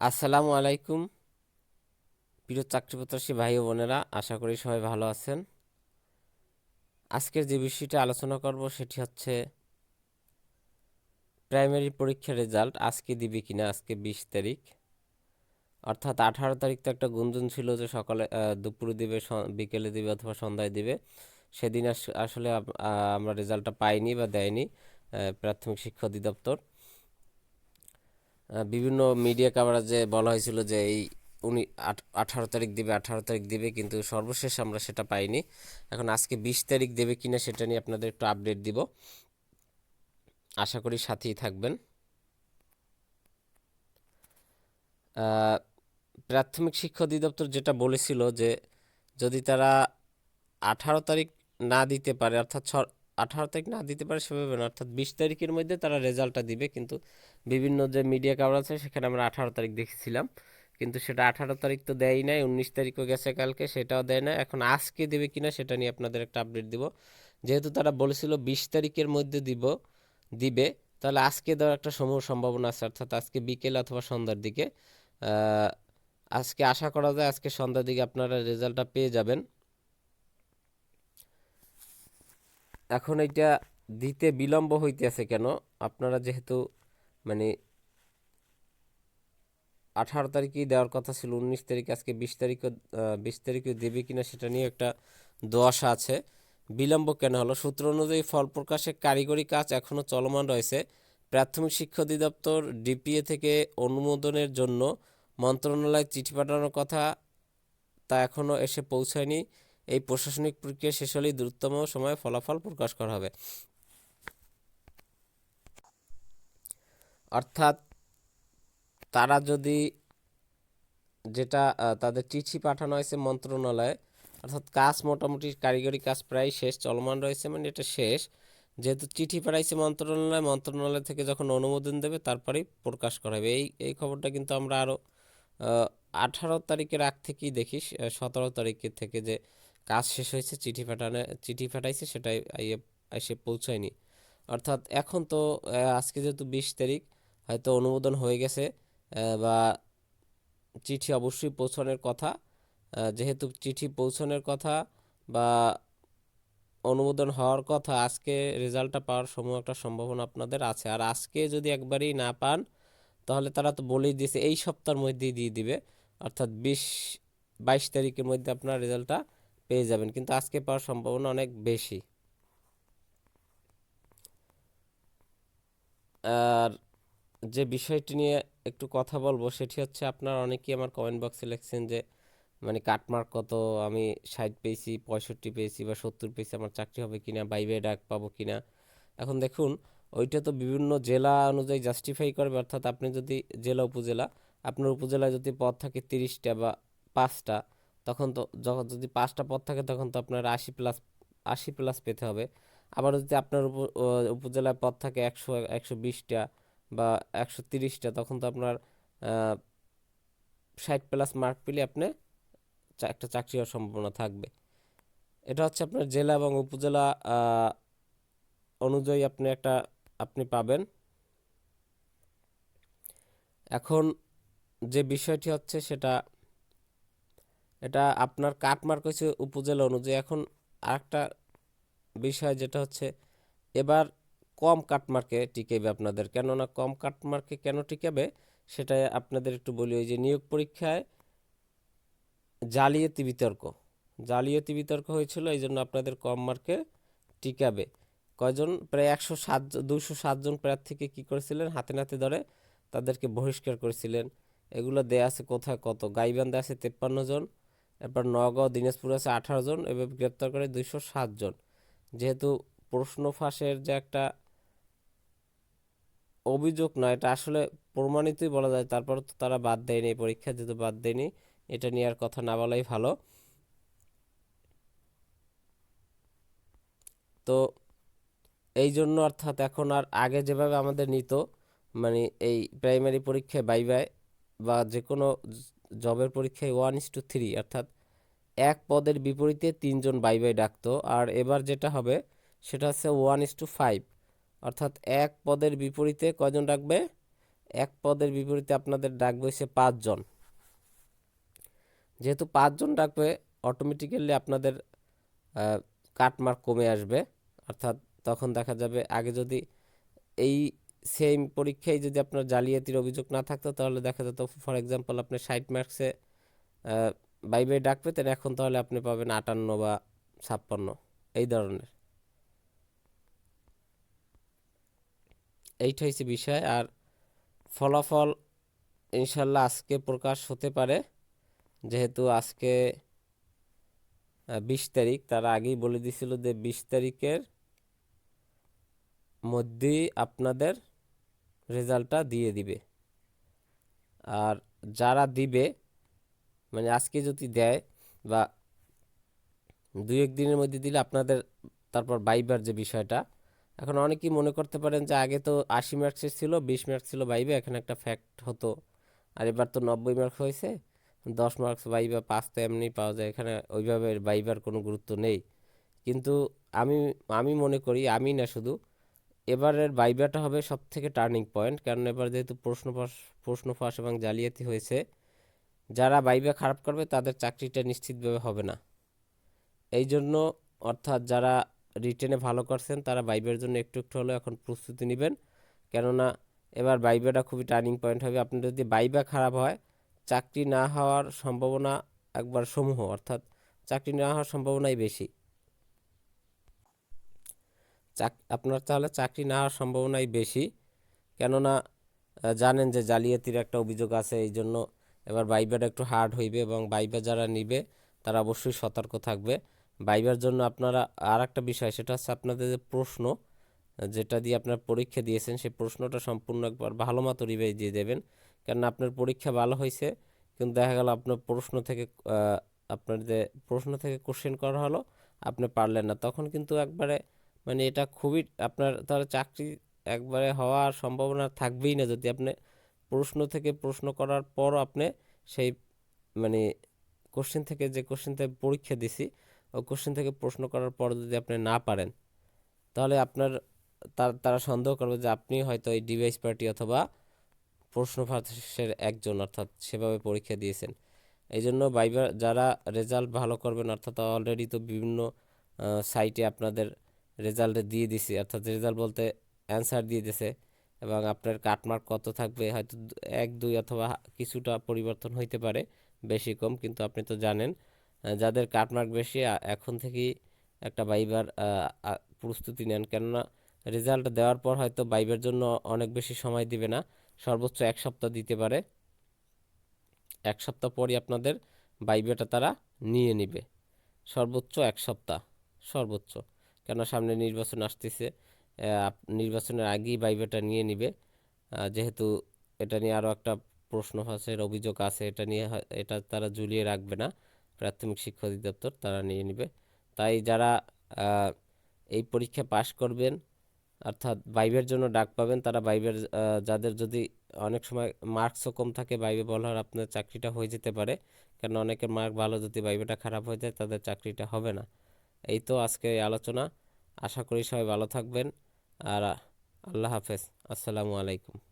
আসসালামু আলাইকুম, প্রিয় চাকরি প্রত্যাশী ভাই ও বোনেরা, আশা করি সবাই ভালো আছেন। আজকের যে বিষয়টা আলোচনা করব সেটি হচ্ছে প্রাইমারি পরীক্ষার রেজাল্ট, আজকে দিবে কিনা, আজকে বিশ তারিখ। অর্থাৎ আঠারো তারিখ তো একটা গুঞ্জন ছিল যে সকালে দুপুরে দিবে বিকেলে দিবে অথবা সন্ধ্যায় দিবে। সেদিন আস- আসলে আমরা রেজাল্টটা পাইনি বা দেয়নি প্রাথমিক শিক্ষা অধিদপ্তর। বিভিন্ন মিডিয়া কাভারেজে বলা হয়েছিল যে এই উনি আঠারো তারিখ দেবে, আঠারো তারিখ দেবে, কিন্তু সর্বশেষ আমরা সেটা পাইনি। এখন আজকে বিশ তারিখ দেবে কিনা সেটা নিয়ে আপনাদের একটু আপডেট দিব। আশা করি সাথেই থাকবেন। প্রাথমিক শিক্ষা অধিদপ্তর যেটা বলেছিল যে যদি তারা আঠারো তারিখ না দিতে পারে, অর্থাৎ আঠারো তারিখ না দিতে পারে সেভাবে না। অর্থাৎ বিশ তারিখের মধ্যে তারা রেজাল্টটা দিবে। কিন্তু বিভিন্ন যে মিডিয়া কাভার আছে, সেখানে আমরা আঠারো তারিখ দেখেছিলাম। কিন্তু সেটা আঠারো তারিখ তো দেয়ই নাই, উনিশ তারিখও গেছে কালকে, সেটাও দেয় না। এখন আজকে দেবে কিনা সেটা নিয়ে আপনাদের একটা আপডেট দিব। যেহেতু তারা বলেছিল বিশ তারিখের মধ্যে দিব, দিবে, তাহলে আজকে দেওয়ার একটা সমূহ সম্ভাবনা আছে। অর্থাৎ আজকে বিকেল অথবা সন্ধ্যার দিকে আজকে আশা করা যায় আজকে সন্ধ্যার দিকে আপনারা রেজাল্টটা পেয়ে যাবেন। এখন এটা দিতে বিলম্ব হইতেছে কেন? আপনারা যেহেতু মানে আঠারো তারিখেই দেওয়ার কথা ছিল, উনিশ তারিখ, আজকে বিশ তারিখও বিশ তারিখে দেবে কিনা সেটা নিয়ে একটা দোয়াশা আছে। বিলম্ব কেন হলো? সূত্র অনুযায়ী ফল প্রকাশে কারিগরি কাজ এখনও চলমান রয়েছে। প্রাথমিক শিক্ষা অধিদপ্তর, ডিপিএ থেকে অনুমোদনের জন্য মন্ত্রণালয়ে চিঠি পাঠানোর কথা তা এখনও এসে পৌঁছায়নি। এই প্রশাসনিক প্রক্রিয়া শেষ হলেই দ্রুততম সময়ে ফলাফল প্রকাশ করা হবে। অর্থাৎ তারা যদি যেটা তাদের চিঠি পাঠানো হয়েছে মন্ত্রণালয়ে, অর্থাৎ কাজ মোটামুটি, কারিগরি কাজ প্রায় শেষ, চলমান রয়েছে মানে এটা শেষ। যেহেতু চিঠি পাঠাইছে মন্ত্রণালয় মন্ত্রণালয় থেকে যখন অনুমোদন দেবে তারপরেই প্রকাশ করা হবে। এই এই খবরটা কিন্তু আমরা আরও আঠারো তারিখের আগ থেকেই দেখি সতেরো তারিখের থেকে যে কাজ শেষ হয়েছে, চিঠি পাঠানো, চিঠি পাঠাইছে, সেটাই এসে পৌঁছায়নি। অর্থাৎ এখন তো আজকে যেহেতু বিশ তারিখ, হয়তো অনুমোদন হয়ে গেছে বা চিঠি অবশ্যই পৌঁছানোর কথা যেহেতু চিঠি পৌঁছানোর কথা বা অনুমোদন হওয়ার কথা, আজকে রেজাল্টটা পাওয়ার সময় একটা সম্ভাবনা আপনাদের আছে। আর আজকে যদি একবারই না পান, তাহলে তারা তো বলেই দিয়েছে, এই সপ্তাহের মধ্যেই দিয়ে দিবে। অর্থাৎ বিশ, বাইশ তারিখের মধ্যে আপনার রেজাল্টটা পেয়ে যাবেন, কিন্তু আজকে পাওয়ার সম্ভাবনা অনেক বেশি। আর যে বিষয়টি নিয়ে একটু কথা বলব, সেটি হচ্ছে আপনার অনেকেই আমার কমেন্ট বক্সে লিখছেন যে মানে কাটমার্ক কত, আমি ষাট পেয়েছি, পঁয়ষট্টি পেয়েছি বা সত্তর পেয়েছি, আমার চাকরি হবে কিনা বাইবে ডাক পাবো কিনা। এখন দেখুন, ওইটা তো বিভিন্ন জেলা অনুযায়ী জাস্টিফাই করবে, অর্থাৎ আপনি যদি জেলা উপজেলা, আপনার উপজেলায় যদি পদ থাকে তিরিশটা বা পাঁচটা তখন তো যখন যদি পাঁচটা পদ থাকে তখন তো আপনার আশি প্লাস আশি প্লাস পেতে হবে। আবার যদি আপনার উপ- ও, উপজেলায় পদ থাকে একশো একশো বিশটা বা একশো তিরিশটা তখন তো আপনার ষাট প্লাস মার্ক পেলে আপনি একটা চাকরি হওয়ার সম্ভাবনা থাকবে। এটা হচ্ছে আপনার জেলা এবং উপজেলা অনুযায়ী আপনি একটা আপনি পাবেন। এখন যে বিষয়টি হচ্ছে সেটা এটা আপনার কাটমার্ক হচ্ছে উপজেলা অনুযায়ী। এখন আরেকটা বিষয় যেটা হচ্ছে, এবার কম কাটমার্কে টিকেবে আপনাদের। কেননা কম কাটমার্কে কেন টিকাবে সেটা আপনাদের একটু বলি। ওই যে নিয়োগ পরীক্ষায় জালিয়াতি বিতর্ক। জালিয়াতি বিতর্ক হয়েছিল, এই জন্য আপনাদের কম মার্কে টিকাবে। কয়জন? প্রায় একশো সাত দুশো সাতজন প্রার্থীকে কি করেছিলেন? হাতে নাতে ধরে তাদেরকে বহিষ্কার করেছিলেন। এগুলো দেয়া আছে কোথায় কত? গাইবান্ধা আছে তেপ্পান্ন জন। এরপর নগাঁও দিনাজপুর আছে আঠারো জন, এভাবে গ্রেপ্তার করে দুইশো সাত জন। যেহেতু প্রশ্ন ফাঁসের যে একটা অভিযোগ নয়, এটা আসলে প্রমাণিতই বলা যায়, তারপর তো তারা বাদ দেয়নি, পরীক্ষা যেহেতু বাদ দেয়নি, এটা নিয়ে আর কথা না বলাই ভালো। তো এই জন্য অর্থাৎ এখন আর আগে যেভাবে আমাদের নিত মানে এই প্রাইমারি পরীক্ষায় বাই বাই বা যে কোনো জবের পরীক্ষায় ওয়ান ইস টু থ্রি অর্থাৎ এক পদের বিপরীতে তিনজন বাই বাই ডাকতো। আর এবার যেটা হবে, সেটা হচ্ছে ওয়ান ইস টু ফাইভ অর্থাৎ এক পদের বিপরীতে কয়জন ডাকবে? এক পদের বিপরীতে আপনাদের ডাকবে হচ্ছে পাঁচজন। যেহেতু পাঁচজন ডাকবে অটোমেটিক্যালি আপনাদের কাটমার্ক কমে আসবে। অর্থাৎ তখন দেখা যাবে আগে যদি এই সেম পরীক্ষায় যদি আপনার জালিয়াতির অভিযোগ না থাকতো, তাহলে দেখা যেত ফর এক্সাম্পল আপনি ষাট মার্কসে বাই বাই ডাক পেতেন, এখন তাহলে আপনি পাবেন আটান্ন বা ছাপ্পান্ন, এই ধরনের। এইটা হচ্ছে বিষয়। আর ফলাফল ইনশাল্লাহ আজকে প্রকাশ হতে পারে, যেহেতু আজকে বিশ তারিখ, তার আগেই বলে দিছিল যে বিশ তারিখের মধ্যেই আপনাদের রেজাল্টটা দিয়ে দিবে। আর যারা দিবে মানে আজকে যদি দেয় বা দুই এক দিনের মধ্যে দিলে আপনাদের তারপর বাইবার যে বিষয়টা, এখন অনেকেই মনে করতে পারেন যে আগে তো আশি মার্কসের ছিল, বিশ মার্কস ছিল বাইবে, এখানে একটা ফ্যাক্ট হতো। আর এবার তো নব্বই মার্কস হয়েছে, দশ মার্কস বাইবা, পাঁচ তো এমনি পাওয়া যায়, এখানে ওইভাবে বাইবার কোনো গুরুত্ব নেই। কিন্তু আমি আমি মনে করি, আমি না শুধু এবারের বাইবাটা হবে সব থেকে টার্নিং পয়েন্ট, কারণ এবার যেহেতু প্রশ্ন প্রশ্ন ফাঁস এবং জালিয়াতি হয়েছে, যারা বাইবা খারাপ করবে তাদের চাকরিটা নিশ্চিতভাবে হবে না। এই জন্য অর্থাৎ যারা রিটেনে ভালো করছেন, তারা বাইবের জন্য একটু একটু হলেও এখন প্রস্তুতি নেবেন। কেননা এবার বাইবাটা খুবই টার্নিং পয়েন্ট হবে। আপনার যদি বাইবা খারাপ হয়, চাকরি না হওয়ার সম্ভাবনা একবার সমূহ, অর্থাৎ চাকরি না হওয়ার সম্ভাবনাই বেশি। চাক, আপনার তাহলে চাকরি না হওয়ার সম্ভাবনাই বেশি। কেননা জানেন যে জালিয়াতির একটা অভিযোগ আছে এই জন্য এবার বাইবাটা একটু হার্ড হইবে এবং বাইবা যারা নিবে, তারা অবশ্যই সতর্ক থাকবে। বাইবার জন্য আপনারা আর একটা বিষয়, সেটা হচ্ছে আপনাদের যে প্রশ্ন, যেটা দিয়ে আপনার পরীক্ষা দিয়েছেন, সেই প্রশ্নটা সম্পূর্ণ একবার ভালো মতো রিভাইজ দিয়ে দেবেন। কেননা, আপনার পরীক্ষা ভালো হয়েছে কিন্তু দেখা গেল আপনার প্রশ্ন থেকে আপনার যে প্রশ্ন থেকে কোশ্চেন করা হলো, আপনি পারলেন না। তখন কিন্তু একবারে মানে এটা খুবই আপনার তাহলে চাকরি একবারে হওয়ার সম্ভাবনা থাকবেই না। যদি আপনি প্রশ্ন থেকে প্রশ্ন করার পর আপনি সেই মানে কোশ্চেন থেকে যে কোশ্চেন থেকে পরীক্ষা দিছি ও কোশ্চেন থেকে প্রশ্ন করার পর যদি আপনি না পারেন, তাহলে আপনার তারা সন্দেহ করবে যে আপনি হয়তো এই ডিভাইস পার্টি অথবা প্রশ্ন ফাঁসের একজন অর্থাৎ সেভাবে পরীক্ষা দিয়েছেন। এই জন্য বাইবার যারা রেজাল্ট ভালো করবেন অর্থাৎ অলরেডি তো বিভিন্ন সাইটে আপনাদের রেজাল্ট দিয়ে দিছি। অর্থাৎ রেজাল্ট বলতে অ্যান্সার দিয়ে দিছে এবং আপনার কাটমার্ক কত থাকবে হয়তো এক, দুই অথবা কিছুটা পরিবর্তন হইতে পারে, বেশি, কম, কিন্তু আপনি তো জানেন যাদের কাটমার্ক বেশি এখন থেকেই একটা বাইবার প্রস্তুতি নেন। কেননা রেজাল্ট দেওয়ার পর হয়তো বাইবের জন্য অনেক বেশি সময় দিবে না, সর্বোচ্চ এক সপ্তাহ দিতে পারে। এক সপ্তাহ পরই আপনাদের বাইবেটা তারা নিয়ে নিবে। সর্বোচ্চ এক সপ্তাহ, সর্বোচ্চ। কেন সামনে নির্বাচন আসতেছে? নির্বাচনের আগেই বাইবেটা নিয়ে নিবে। যেহেতু এটা নিয়ে আরও একটা প্রশ্ন ফাঁসের অভিযোগ আছে, এটা নিয়ে এটা তারা ঝুলিয়ে রাখবে না। প্রাথমিক শিক্ষা অধিদপ্তর তারা নিয়ে নিবে। তাই যারা এই পরীক্ষা পাশ করবেন, অর্থাৎ বাইবের জন্য ডাক পাবেন, তারা বাইবের যাদের যদি অনেক সময় মার্কসও কম থাকে বাইবে বলার আপনার চাকরিটা হয়ে যেতে পারে। কেন অনেকের মার্ক ভালো যদি বাইবেটা খারাপ হয়ে যায়, তাদের চাকরিটা হবে না। এই তো আজকের এই আলোচনা। আশা করি সবাই ভালো থাকবেন। আর আল্লাহ হাফেজ। আসসালামু আলাইকুম।